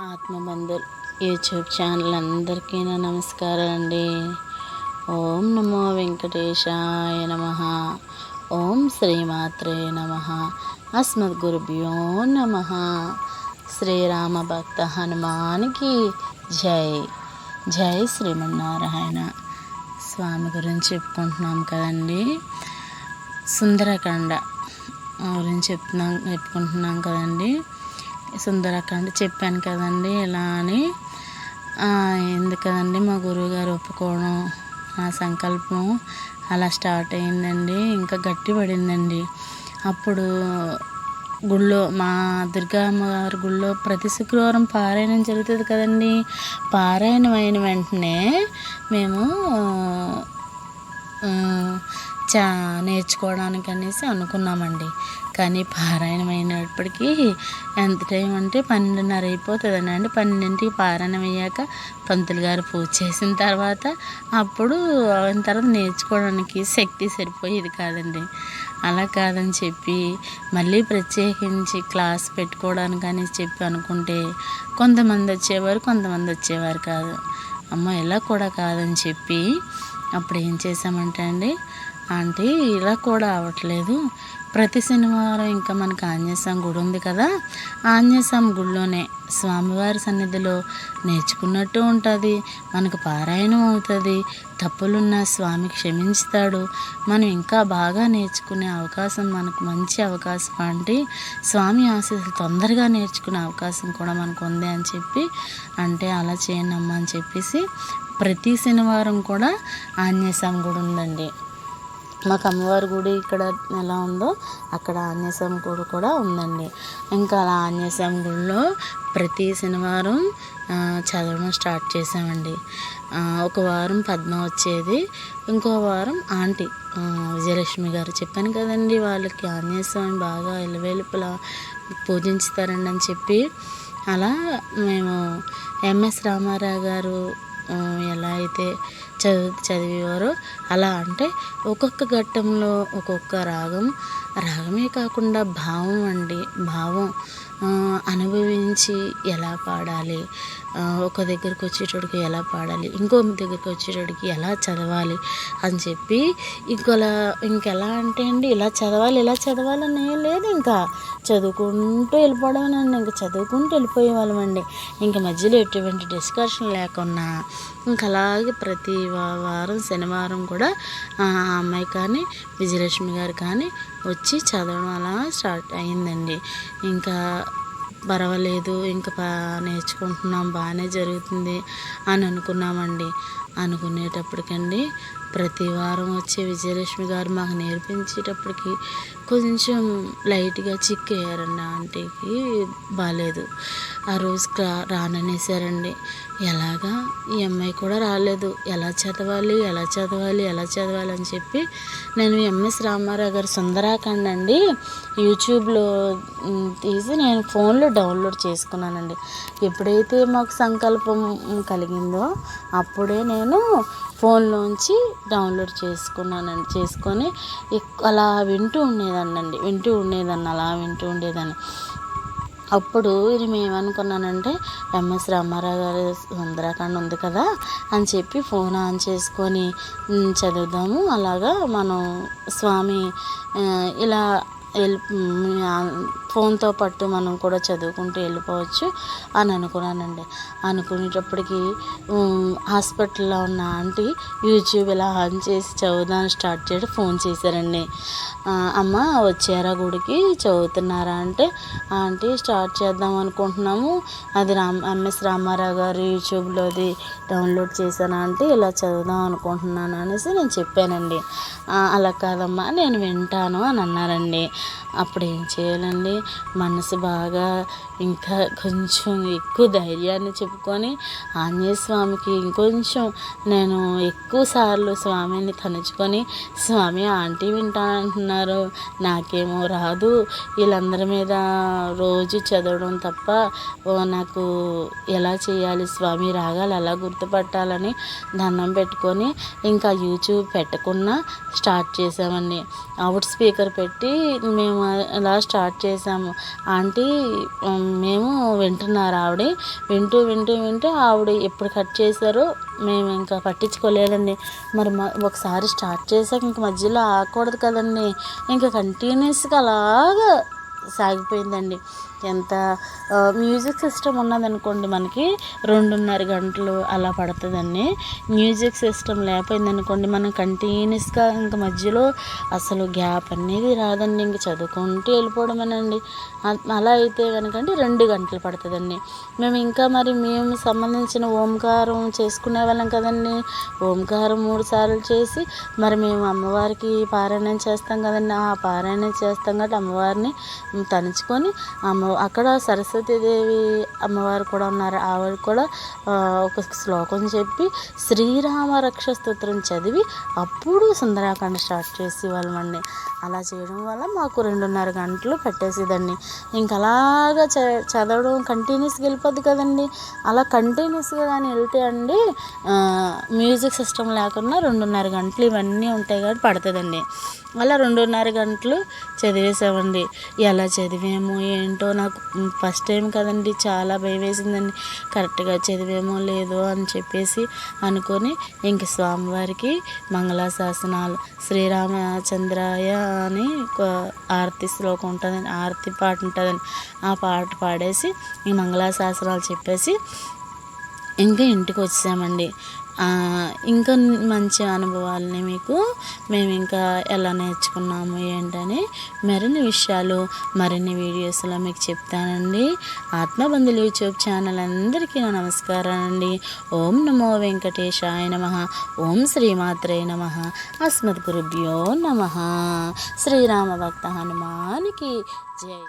ఆత్మబంధుల్ YouTube channel అందరికీ నా నమస్కారం అండి ఓం నమో వెంకటేశాయ నమ. ఓం శ్రీమాత్రే నమ. అస్మద్గురుభ్యో నమ. శ్రీరామ భక్త హనుమానికి జై. జై శ్రీమన్నారాయణ. స్వామి గురించి చెప్పుకుంటున్నాం కదండి. సుందరకాండ గురించి చెప్తున్నాం చెప్పుకుంటున్నాం కదండి. సుందరకాండ చెప్పాను కదండి ఇలా అని. ఎందుకదండి మా గురువుగారు ఒప్పుకోవడం నా సంకల్పం అలా స్టార్ట్ అయిందండి ఇంకా గట్టి పడిందండి అప్పుడు గుళ్ళో మా దుర్గా అమ్మగారి గుళ్ళో ప్రతి శుక్రవారం పారాయణం జరుగుతుంది కదండి. పారాయణం అయిన వెంటనే మేము చా నేర్చుకోవడానికి అనేసి అనుకున్నామండి. కానీ పారాయణం అయినప్పటికీ ఎంత టైం అంటే పన్నెండున్నర అయిపోతుందండి అంటే పన్నెండింటికి పారాయణం అయ్యాక పంతులు గారు పూజ చేసిన తర్వాత అప్పుడు అయిన తర్వాత నేర్చుకోవడానికి శక్తి సరిపోయేది కాదండి. అలా కాదని చెప్పి మళ్ళీ ప్రత్యేకించి క్లాస్ పెట్టుకోవడానికి అనేసి చెప్పి అనుకుంటే కొంతమంది వచ్చేవారు కొంతమంది వచ్చేవారు కాదు. అమ్మ ఇలా కూడా కాదని చెప్పి అప్పుడు ఏం చేసామంటే అండి ఆంటీ ఇలా కూడా అవ్వట్లేదు. ప్రతి శనివారం ఇంకా మనకు ఆంజనేయస్వామి గుడి ఉంది కదా. ఆంజనేయస్వామి గుడిలోనే స్వామివారి సన్నిధిలో నేర్చుకున్నట్టు ఉంటుంది. మనకు పారాయణం అవుతుంది. తప్పులున్న స్వామి క్షమించుతాడు. మనం ఇంకా బాగా నేర్చుకునే అవకాశం మనకు మంచి అవకాశం అంటే స్వామి ఆశీస్సులు తొందరగా నేర్చుకునే అవకాశం కూడా మనకు ఉంది అని చెప్పి అంటే అలా చేయనమ్మా అని చెప్పేసి ప్రతి శనివారం కూడా ఆంజనేయస్వామి గుడి ఉందండి. మాకు అమ్మవారి గుడి ఇక్కడ ఎలా ఉందో అక్కడ ఆంజనేయస్వామి గుడి కూడా ఉందండి. ఇంకా అలా ఆంజనేయస్వామి గుడిలో ప్రతి శనివారం చదవడం స్టార్ట్ చేసామండి ఒక వారం పద్మ వచ్చేది. ఇంకో వారం ఆంటీ విజయలక్ష్మి గారు చెప్పాను కదండి వాళ్ళకి ఆంజనేయస్వామి బాగా ఎలవేలుపులా పూజించుతారండి అని చెప్పి. అలా మేము ఎంఎస్ రామారావు గారు ఎలా అయితే చదువు చదివేవారో అలా అంటే ఒక్కొక్క ఘట్టంలో ఒక్కొక్క రాగం రాగమే కాకుండా భావం అండి. భావం అనుభవించి ఎలా పాడాలి ఒక దగ్గరికి వచ్చేటోడికి ఎలా పాడాలి ఇంకో దగ్గరికి వచ్చేటోడికి ఎలా చదవాలి అని చెప్పి ఇంకోలా ఇంకెలా అంటే అండి ఇలా చదవాలి ఇలా చదవాలని లేదు ఇంకా. చదువుకుంటూ వెళ్ళిపోవడం ఇంకా చదువుకుంటూ వెళ్ళిపోయేవాళ్ళం అండి. ఇంకా మధ్యలో ఎటువంటి డిస్కషన్ లేకున్నా ఇంకా అలాగే ప్రతి వారం శనివారం కూడా ఆ అమ్మాయి కానీ విజయలక్ష్మి గారు కానీ వచ్చి చదవడం అలా స్టార్ట్ అయిందండి ఇంకా పర్వాలేదు ఇంకా బా నేర్చుకుంటున్నాం బాగానే జరుగుతుంది అని అనుకున్నామండి. అనుకునేటప్పటికండి ప్రతి వారం వచ్చే విజయలక్ష్మి గారు మాకు నేర్పించేటప్పటికి కొంచెం లైట్గా చిక్కేయారండి ఆంటీకి. బాగాలేదు ఆ రోజు రాననేసారండి. ఎలాగా? ఈ అమ్మాయి కూడా రాలేదు. ఎలా చదవాలి? ఎలా చదవాలి? ఎలా చదవాలి? అని చెప్పి నేను ఎంఎస్ రామారావు గారు సుందరాఖండ్ అండి యూట్యూబ్లో తీసి నేను ఫోన్లో డౌన్లోడ్ చేసుకున్నానండి. ఎప్పుడైతే మాకు సంకల్పం కలిగిందో అప్పుడే నేను ఫోన్లోంచి డౌన్లోడ్ చేసుకున్నానండి చేసుకొని అలా వింటూ ఉండేదాన్నండి వింటూ ఉండేదాన్ని అలా వింటూ ఉండేదాన్ని. అప్పుడు ఇది మేమనుకున్నానంటే ఎంఎస్ రామారావు గారి సుందరాఖండ్ ఉంది కదా అని చెప్పి ఫోన్ ఆన్ చేసుకొని చదువుదాము. అలాగా మనం స్వామి ఇలా ఫోన్తో పాటు మనం కూడా చదువుకుంటూ వెళ్ళిపోవచ్చు అని అనుకున్నానండి. అనుకునేటప్పటికి హాస్పిటల్లో ఉన్న ఆంటీ యూట్యూబ్ ఇలా ఆన్ చేసి చదువుదాన్ని స్టార్ట్ చేయడం ఫోన్ చేశారండి. అమ్మ వచ్చారా గుడికి? చదువుతున్నారా అంటే ఆంటీ స్టార్ట్ చేద్దాం అనుకుంటున్నాము. అది రామ్ ఎంఎస్ రామారావు గారు యూట్యూబ్లోది డౌన్లోడ్ చేశాను అంటే ఇలా చదువుదాం అనుకుంటున్నాను అనేసి నేను చెప్పానండి. అలా కాదమ్మా నేను వింటాను అని అన్నారండి. అప్పుడు ఏం చేయాలండి? మనసు బాగా ఇంకా కొంచెం ఎక్కువ ధైర్యాన్ని చెప్పుకొని ఆంజనేయ స్వామికి ఇంకొంచెం నేను ఎక్కువ సార్లు స్వామిని తలుచుకొని స్వామి ఆంటీ వింటానంటున్నారు. నాకేమో రాదు. వీళ్ళందరి మీద రోజు చదవడం తప్ప నాకు ఎలా చేయాలి? స్వామి రాగాలు ఎలా గుర్తుపట్టాలని దండం పెట్టుకొని ఇంకా యూట్యూబ్ పెట్టకుండా స్టార్ట్ చేసామండి అవుట్ స్పీకర్ పెట్టి మేము అలా స్టార్ట్ చేసాము. ఆంటీ మేము వింటున్నారు ఆవిడ. వింటూ వింటూ వింటూ ఆవిడ ఎప్పుడు కట్ చేశారో మేము ఇంకా పట్టించుకోలేదండి. మరి మ- ఒకసారి స్టార్ట్ చేశాక ఇంక మధ్యలో ఆగకూడదు కదండి. ఇంకా కంటిన్యూస్గా అలాగా సాగిపోయిందండి. ఎంత మ్యూజిక్ సిస్టమ్ ఉన్నదనుకోండి మనకి రెండున్నర గంటలు అలా పడుతుందండి. మ్యూజిక్ సిస్టమ్ లేకపోయిందనుకోండి మనం కంటిన్యూస్గా ఇంక మధ్యలో అసలు గ్యాప్ అనేది రాదండి. ఇంక చదువుకుంటూ వెళ్ళిపోవడమేనండి. అలా అయితే కనుకండి రెండు గంటలు పడుతుందండి. మేము ఇంకా మరి మేము సంబంధించిన ఓంకారం చేసుకునే వాళ్ళం కదండి. ఓంకారం మూడు సార్లు చేసి మరి మేము అమ్మవారికి పారాయణం చేస్తాం కదండి. ఆ పారాయణం చేస్తాం కాబట్టి అమ్మవారిని తలుచుకొని అమ్మ అక్కడ సరస్వతీదేవి అమ్మవారు కూడా ఉన్నారు. ఆవిడ కూడా ఒక శ్లోకం చెప్పి శ్రీరామ రక్ష స్తోత్రం చదివి అప్పుడు సుందరాకాండ స్టార్ట్ చేసి వాళ్ళమండి అలా చేయడం వల్ల మాకు రెండున్నర గంటలు పట్టేసేదండి. ఇంకా అలాగా చ చదవడం కంటిన్యూస్గా వెళ్ళిపోద్ది కదండి. అలా కంటిన్యూస్గా కానీ వెళ్తే అండి మ్యూజిక్ సిస్టమ్ లేకుండా రెండున్నర గంటలు ఇవన్నీ ఉంటాయి కాబట్టి పడుతుందండి. అలా రెండున్నర గంటలు చదివేసామండి. ఎలా చదివామో ఏంటో నాకు ఫస్ట్ టైం కదండి చాలా భయం వేసిందండి. కరెక్ట్గా చదివేమో లేదో అని చెప్పేసి అనుకొని ఇంక స్వామివారికి మంగళాశాసనాలు శ్రీరామచంద్రాయ అని ఆర్తి ఆరతి శ్లోకం ఉంటుందని ఆరతి పాట ఉంటుందని ఆ పాట పాడేసి ఈ మంగళాశాసనాలు చెప్పేసి ఇంకా ఇంటికి వచ్చామండి ఇంకా మంచి అనుభవాలని మీకు మేము ఇంకా ఎలా నేర్చుకున్నాము ఏంటని మరిన్ని విషయాలు మరిన్ని వీడియోస్లో మీకు చెప్తానండి. ఆత్మబంధులు యూట్యూబ్ ఛానల్ అందరికీ నా నమస్కారం అండి ఓం నమో వెంకటేశాయ నమ. ఓం శ్రీమాత్రే నమ. అస్మద్ గురుభ్యో నమ. శ్రీరామ భక్త హనుమానికి జై.